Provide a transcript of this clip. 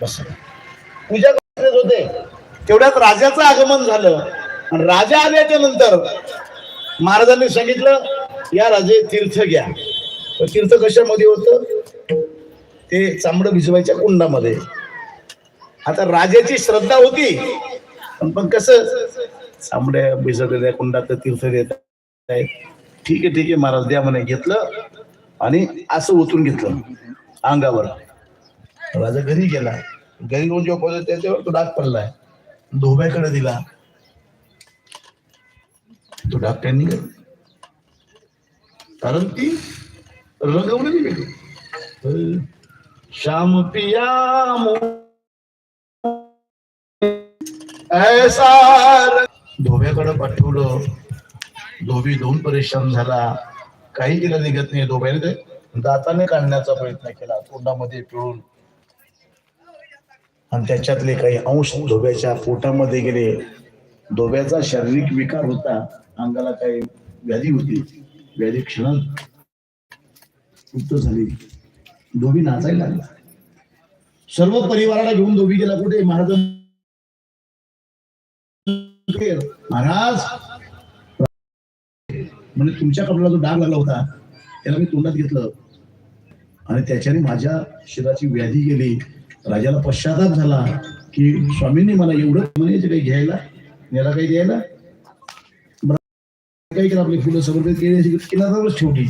बस पूजा करत होते. तेवढ्यात राजाचं आगमन झालं. आणि राजा आल्याच्यानंतर महाराजांनी सांगितलं या राजे तीर्थ घ्या. तर तीर्थ कशामध्ये होतं? ते चांबड भिजवायच्या कुंडामध्ये. आता राजाची श्रद्धा होती. पण पण कसं? चांबड्या भिजवलेल्या कुंडात तीर्थ देत आहे ठीक आहे ठीक आहे महाराज द्या म्हणे. घेतलं आणि असं ओतून घेतलं अंगावर. राजा घरी गेला. घरी येऊन जेव्हा पोहोचला त्याच्यावर तो डाग पडलाय. धोब्याकडे दिला. तो डाग त्यांनी कारण ती रंगवलेली गेली. श्याम पिया ऐसा धोब्याकडे पाठवलं. धोबी दोन परेशान झाला. काही तिला निघत नाही धोब्याने ते. दाताने काढण्याचा प्रयत्न केला. तोंडामध्ये पिळून आणि त्याच्यातले काही अंश धोब्याच्या पोटामध्ये गेले. धोब्याचा शारीरिक विकार होता. अंगाला काही व्याधी होती. व्याधी क्षणात मुक्त झाली. धोबी नाचायला लागला. सर्व परिवाराला घेऊन धोबी गेला. कुठे? महाराज महाराज! म्हणजे तुमच्या कपड्याला जो डाग लागला होता त्याला मी तोंडात घेतलं. आणि त्याच्याने माझ्या शरीराची व्याधी गेली. राजाला पश्चाताप झाला की स्वामींनी मला एवढं म्हणायचं काही घ्यायला? याला काही द्यायला? बरं, काही केलं आपली फुलं समर्पित केली किनारावरच ठेवली.